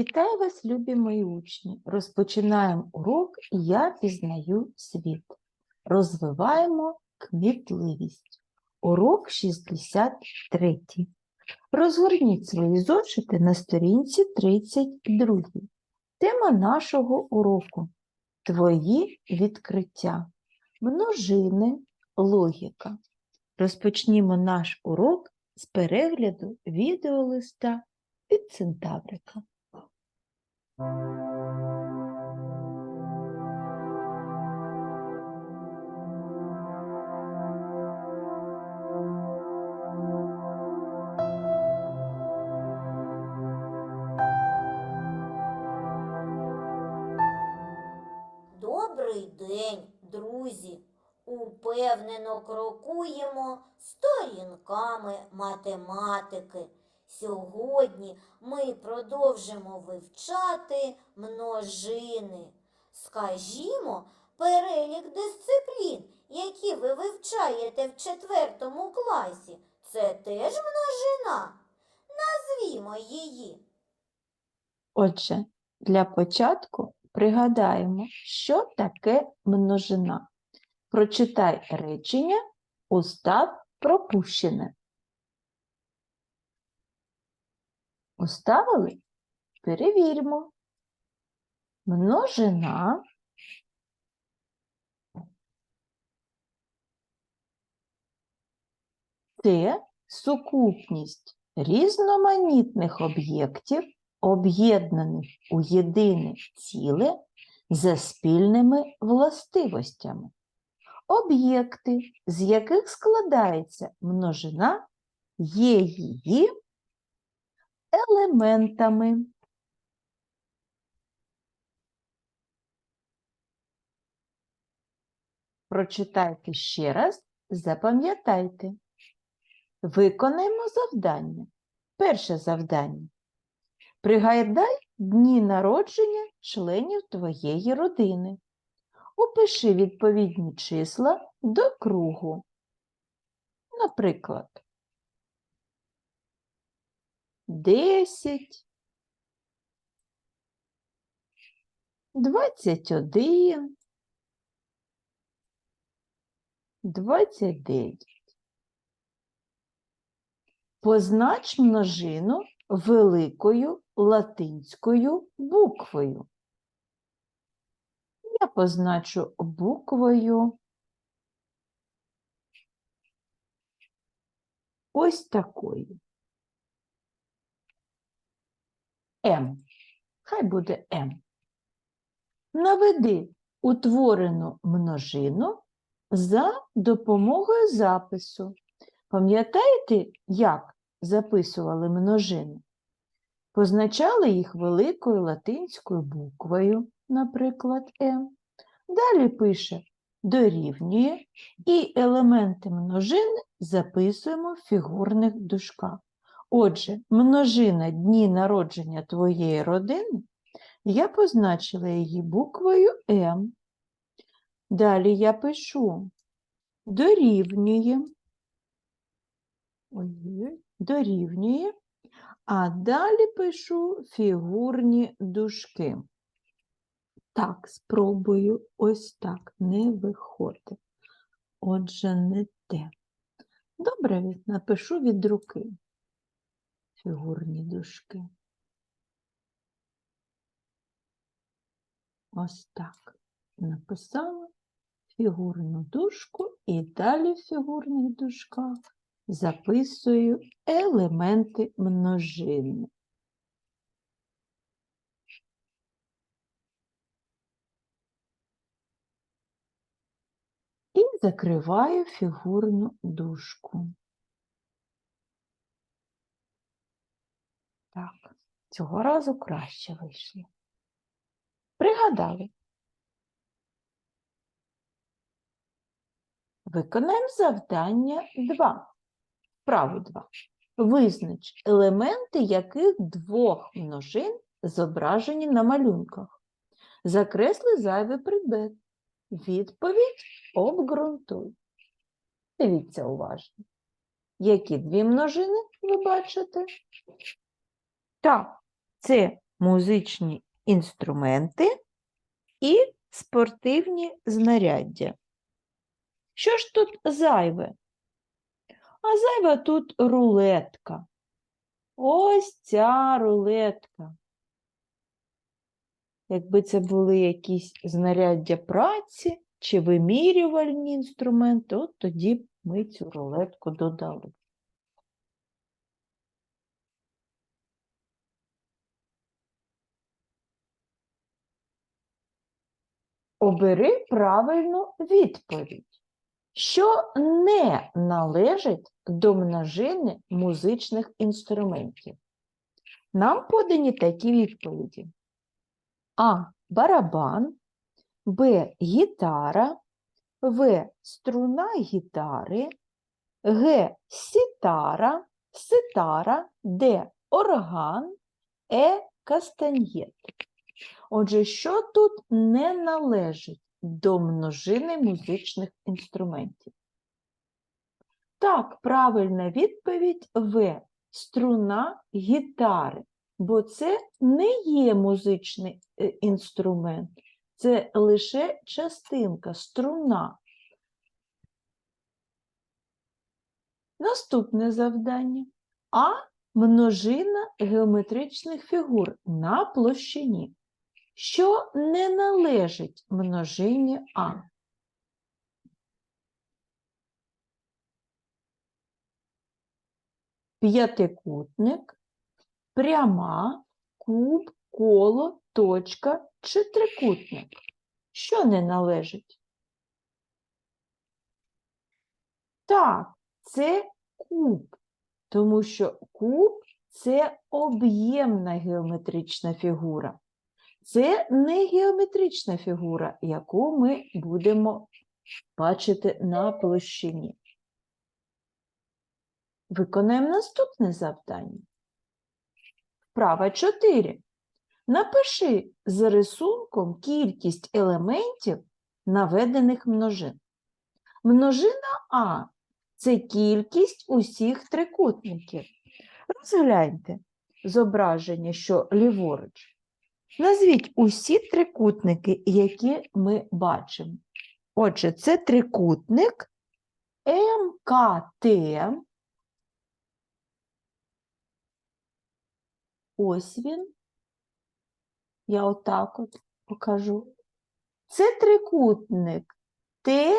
Вітаю вас, любі мої учні! Розпочинаємо урок Я пізнаю світ. Розвиваємо кмітливість. Урок 63. Розгорніть свої зошити на сторінці 32. Тема нашого уроку Твої відкриття. Множини, логіка. Розпочнімо наш урок з перегляду відеолиста від Центаврика. Добрий день, друзі! Упевнено крокуємо сторінками математики. Сьогодні ми продовжимо вивчати множини. Скажімо, перелік дисциплін, які ви вивчаєте в четвертому класі, це теж множина. Назвімо її. Отже, для початку пригадаємо, що таке множина. Прочитай речення, устав пропущене. Уставили? Перевіримо. Множина це сукупність різноманітних об'єктів, об'єднаних у єдине ціле за спільними властивостями. Об'єкти, з яких складається множина, є її елементами. Прочитайте ще раз, запам'ятайте. Виконаємо завдання. Перше завдання. Пригадай дні народження членів твоєї родини. Опиши відповідні числа до кругу. Наприклад, 10, 21, 29. Познач множину великою латинською буквою. Я позначу буквою ось такою. М. Хай буде М. Наведи утворену множину за допомогою запису. Пам'ятаєте, як записували множини? Позначали їх великою латинською буквою, наприклад, М. Далі пише дорівнює і елементи множини записуємо в фігурних дужках. Отже, множина дні народження твоєї родини, я позначила її буквою М. Далі я пишу дорівнює, ой, дорівнює, а далі пишу фігурні дужки. Так, спробую ось так, не виходить. Отже, не те. Добре, напишу від руки фігурні дужки. Ось так. Написала фігурну дужку і далі в фігурних дужках записую елементи множини. І закриваю фігурну дужку. Так, цього разу краще вийшло. Пригадали. Виконаємо завдання 2. Вправу 2. Визнач елементи яких двох множин зображені на малюнках. Закресли зайвий предмет. Відповідь обґрунтуй. Дивіться уважно. Які дві множини ви бачите? Так, це музичні інструменти і спортивні знаряддя. Що ж тут зайве? А зайва тут рулетка. Ось ця рулетка. Якби це були якісь знаряддя праці чи вимірювальні інструменти, от тоді б ми цю рулетку додали. Обери правильну відповідь, що не належить до множини музичних інструментів. Нам подані такі відповіді: А. Барабан, Б. Гітара, В. Струна гітари, Г. Сітара, ситара, Д. Орган, Е. Кастаньєт. Отже, що тут не належить до множини музичних інструментів? Так, правильна відповідь В. Струна гітари, бо це не є музичний е, інструмент, це лише частинка, струна. Наступне завдання. А множина геометричних фігур на площині що не належить множині А. П'ятикутник, пряма, куб, коло, точка чи трикутник. Що не належить? Так, це куб, тому що куб це об'ємна геометрична фігура. Це не геометрична фігура, яку ми будемо бачити на площині. Виконаємо наступне завдання. Вправа 4. Напиши за рисунком кількість елементів наведених множин. Множина А це кількість усіх трикутників. Розгляньте зображення, що ліворуч. Назвіть усі трикутники, які ми бачимо. Отже, це трикутник МКТ. Ось він. Я отак от покажу. Це трикутник ТКН.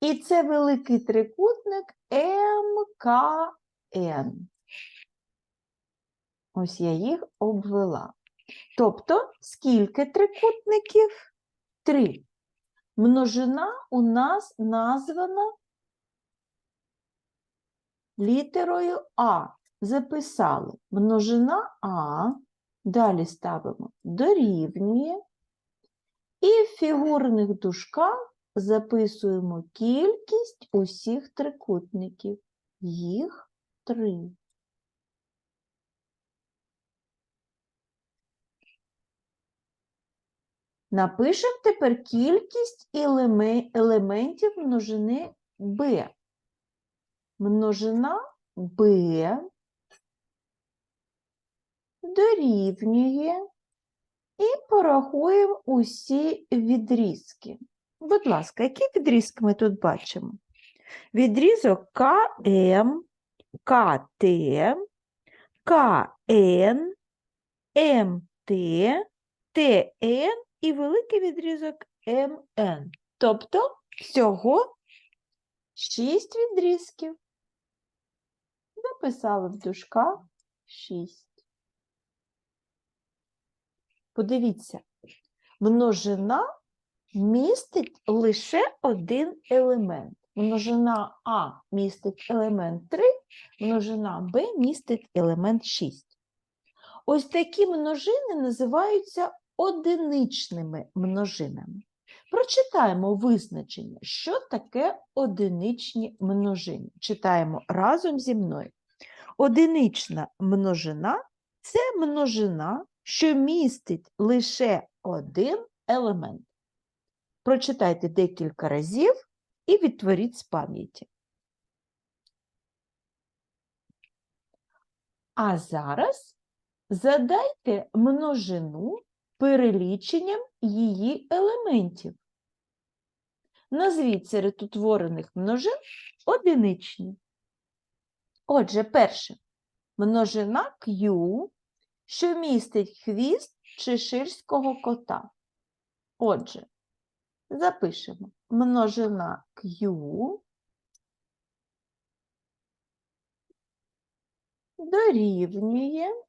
І це великий трикутник МКН. Ось я їх обвела. Тобто, скільки трикутників? Три. Множина у нас названа літерою А. Записали множина А, далі ставимо дорівнює, і в фігурних дужках записуємо кількість усіх трикутників. Їх три. Напишемо тепер кількість елементів множини b. Множина b дорівнює і порахуємо усі відрізки. Будь ласка, які відрізки ми тут бачимо? Відрізок КМ, КТ, КН, МТ, ТН і великий відрізок МН. Тобто всього 6 відрізків. Написали в дужках 6. Подивіться, множина містить лише один елемент. Множина А містить елемент 3, множина Б містить елемент 6. Ось такі множини називаються одиничними множинами. Прочитаємо визначення, що таке одиничні множини. Читаємо разом зі мною. Одинична множина це множина, що містить лише один елемент. Прочитайте декілька разів і відтворіть з пам'яті. А зараз задайте множину переліченням її елементів. Назвіть серед утворених множин одиничні. Отже, перше. Множина Q, що містить хвіст чеширського кота. Отже, запишемо множина Q дорівнює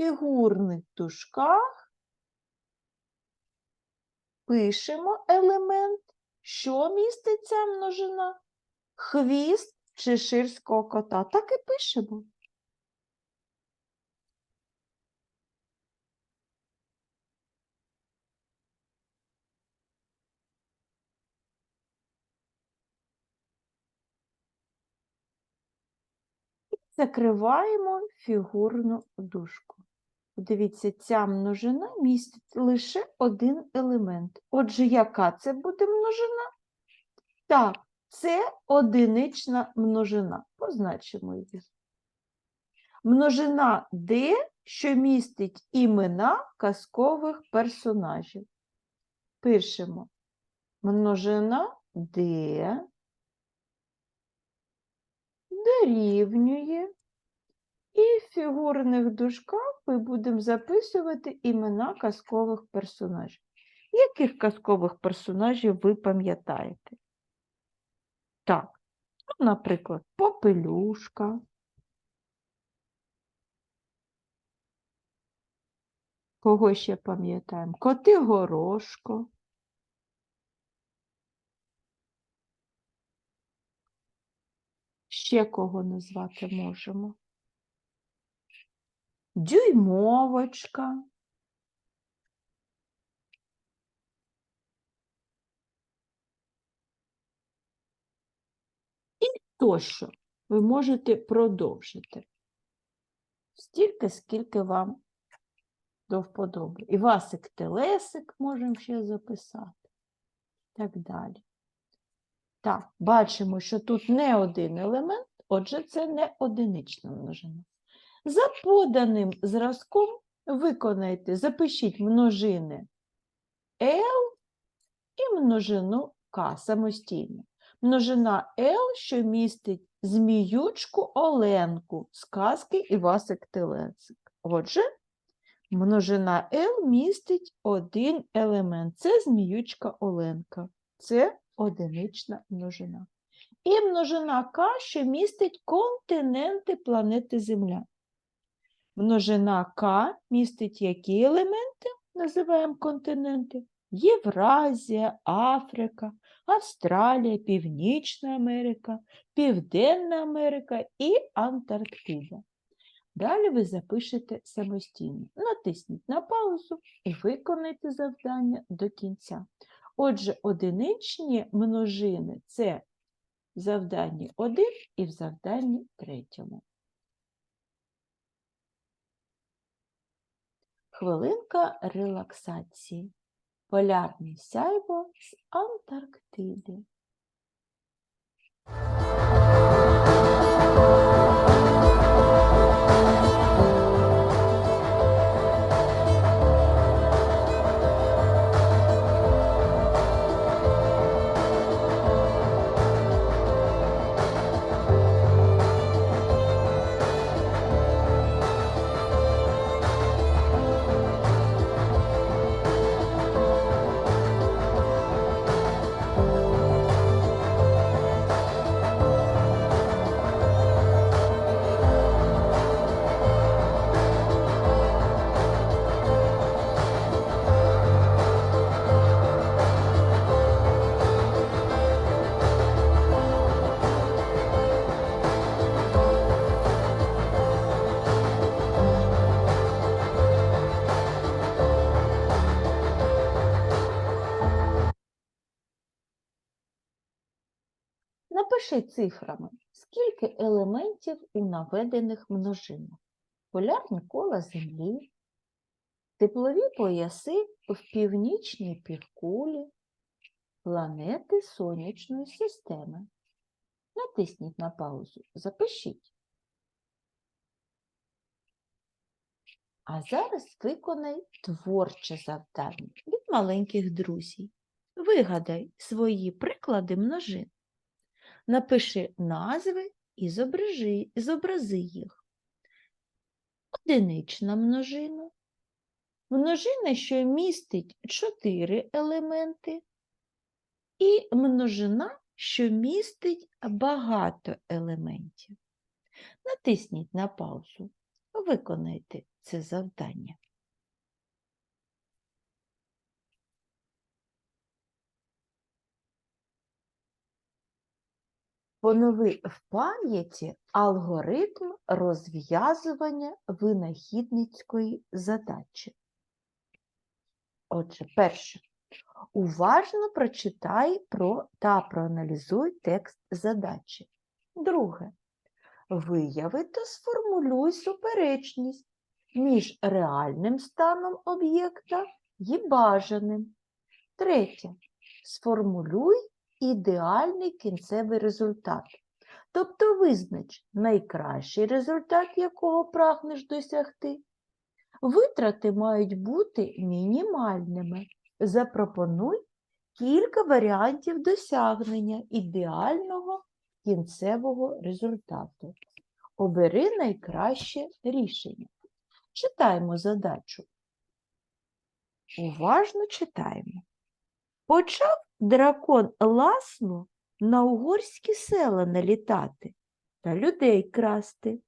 фігурних дужках пишемо елемент, що містить ця множина? Хвіст чеширського кота. Так і пишемо. Закриваємо фігурну дужку. Подивіться, ця множина містить лише один елемент. Отже, яка це буде множина? Так, це одинична множина. Позначимо її. Множина D, що містить імена казкових персонажів. Пишемо множина D дорівнює і в фігурних дужках ми будемо записувати імена казкових персонажів. Яких казкових персонажів ви пам'ятаєте? Так, ну, наприклад, Попелюшка. Кого ще пам'ятаємо? Коти Горошко. Ще кого назвати можемо? Дюймовочка. І тощо ви можете продовжити стільки, скільки вам до вподоби. І Васик Телесик можемо ще записати. Так далі. Так, бачимо, що тут не один елемент, отже, це не одинична множина. За поданим зразком виконайте, запишіть множини L і множину К самостійно. Множина L, що містить зміючку Оленку з казки Івасик Телесик. Отже, множина L містить один елемент. Це зміючка Оленка. Це одинична множина. І множина К, що містить континенти планети Земля. Множина К містить які елементи? Називаємо континенти? Євразія, Африка, Австралія, Північна Америка, Південна Америка і Антарктида. Далі ви запишете самостійно. Натисніть на паузу і виконайте завдання до кінця. Отже, одиничні множини це в завданні 1 і в завданні третьому. Хвилинка релаксації. Полярний сяйво з Антарктиди. Напиши цифрами, скільки елементів у наведених множинах. Полярні кола Землі, теплові пояси в північній півкулі, планети Сонячної системи. Натисніть на паузу, запишіть. А зараз виконай творче завдання від маленьких друзів. Вигадай свої приклади множин. Напиши назви і зображи, зобрази їх. Одинична множина. Множина, що містить 4 елементи, і множина, що містить багато елементів. Натисніть на паузу. Виконайте це завдання. Понови в пам'яті алгоритм розв'язування винахідницької задачі. Отже, перше. Уважно прочитай про та проаналізуй текст задачі. Друге. Вияви та сформулюй суперечність між реальним станом об'єкта і бажаним. Третє. Сформулюй ідеальний кінцевий результат. Тобто визнач найкращий результат, якого прагнеш досягти. Витрати мають бути мінімальними. Запропонуй кілька варіантів досягнення ідеального кінцевого результату. Обери найкраще рішення. Читаємо задачу. Уважно читаємо. Почав дракон ласно на угорські села налітати та людей красти.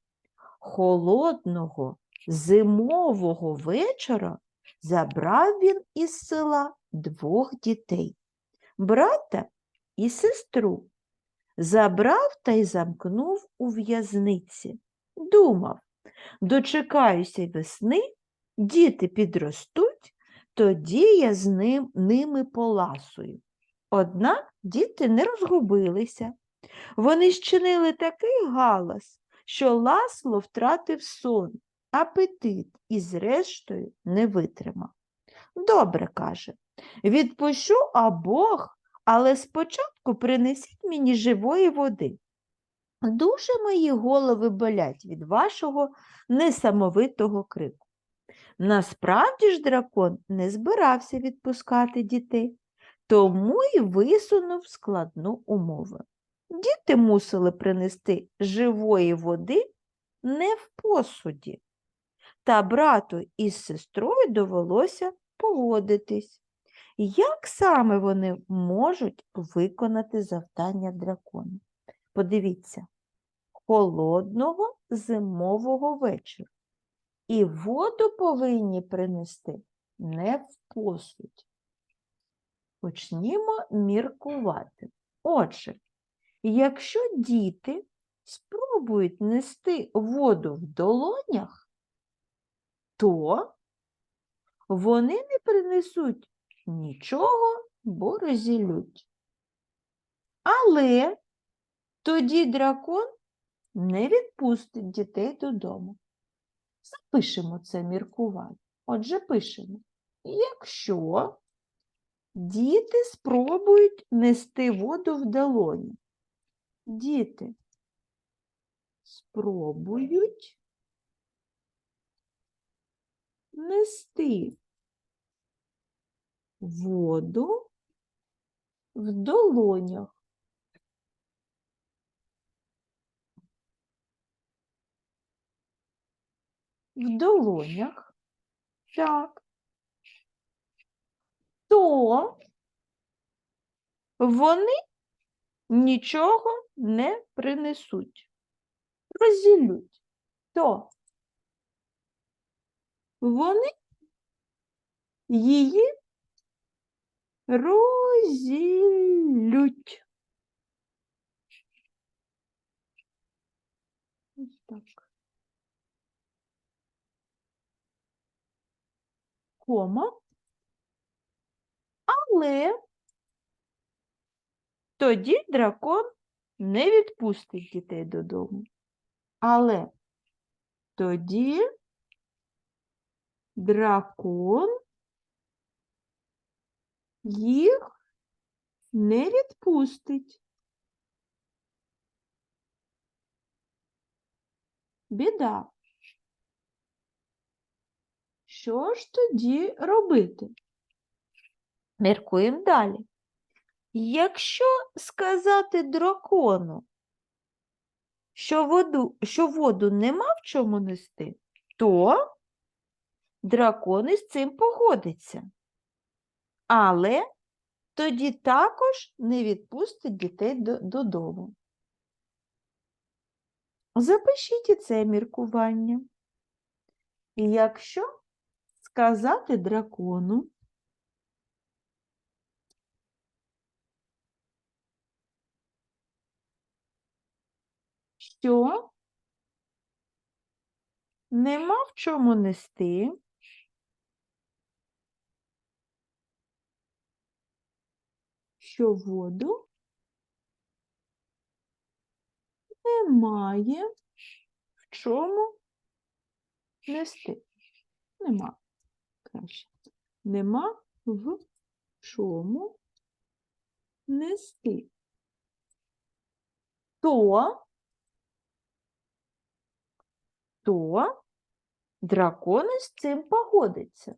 Холодного зимового вечора забрав він із села двох дітей брата і сестру. Забрав та й замкнув у в'язниці. Думав, дочекаюся весни, діти підростуть, тоді я з ним, ними поласую. Однак діти не розгубилися. Вони щинили такий галас, що Ласло втратив сон, апетит і, зрештою, не витримав. Добре, каже, відпущу обох, але спочатку принесіть мені живої води. Дуже мої голови болять від вашого несамовитого крику. Насправді ж дракон не збирався відпускати дітей, тому й висунув складну умову. Діти мусили принести живої води не в посуді, та брату із сестрою довелося погодитись. Як саме вони можуть виконати завдання дракона? Подивіться, холодного зимового вечора. І воду повинні принести не в посудь. Почнімо міркувати. Отже, якщо діти спробують нести воду в долонях, то вони не принесуть нічого, бо розілють. Але тоді дракон не відпустить дітей додому. Запишемо це міркування. Отже, пишемо. Якщо діти спробують нести воду в долоні, діти спробують нести воду в долонях. В долонях. Так. То вони нічого не принесуть. Розділють. То вони її розілють. Ось так. Кома. Але тоді дракон не відпустить дітей додому. Але тоді дракон їх не відпустить. Біда. Що ж тоді робити? Міркуємо далі. Якщо сказати дракону, що воду, що воду нема в чому нести, то дракон із цим погодиться. Але тоді також не відпустить дітей додому. Запишіть це міркування. І якщо сказати дракону, що нема в чому нести, що воду немає в чому нести. Нема. Краще. Нема в чому нести. То, то дракон із цим погодиться.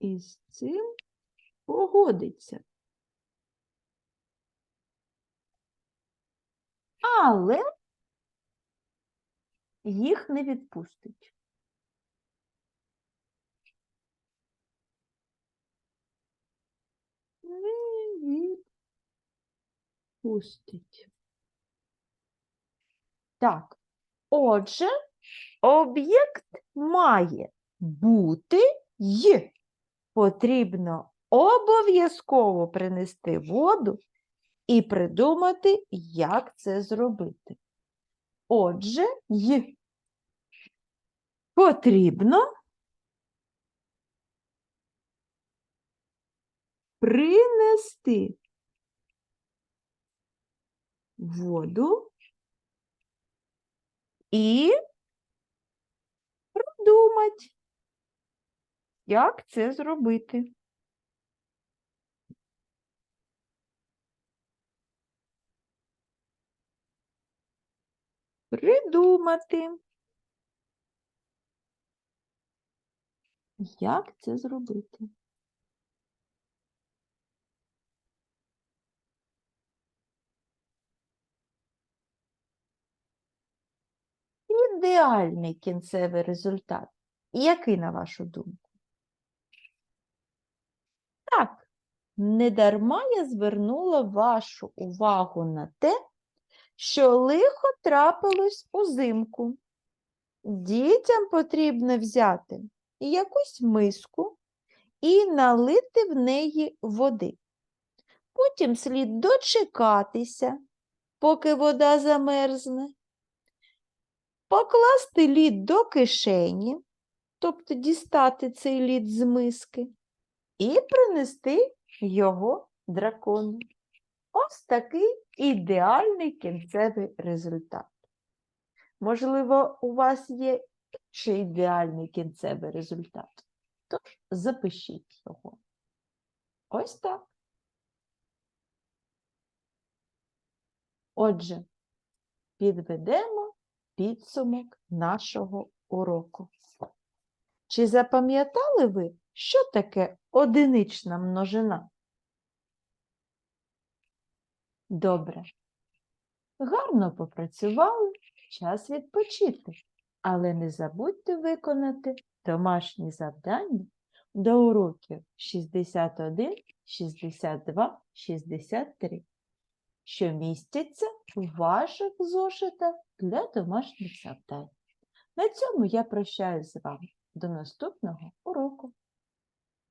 І з цим погодиться. Але їх не відпустить. Не відпустить. Так, отже, об'єкт має бути й. Потрібно обов'язково принести воду і придумати, як це зробити. Отже, й потрібно принести воду і придумати, як це зробити. Придумати. Як це зробити? Ідеальний кінцевий результат. Який, на вашу думку? Так, недарма я звернула вашу увагу на те, що лихо трапилось узимку. Дітям потрібно взяти якусь миску і налити в неї води. Потім слід дочекатися, поки вода замерзне, покласти лід до кишені, тобто дістати цей лід з миски, і принести його дракону. Ось такий ідеальний кінцевий результат. Можливо, у вас є інший ідеальний кінцевий результат. Тож запишіть його. Ось так. Отже, підведемо підсумок нашого уроку. Чи запам'ятали ви, що таке одинична множина? Добре. Гарно попрацювали, час відпочити. Але не забудьте виконати домашні завдання до уроків 61, 62, 63, що містяться у ваших зошитах для домашніх завдань. На цьому я прощаюсь з вами. До наступного уроку.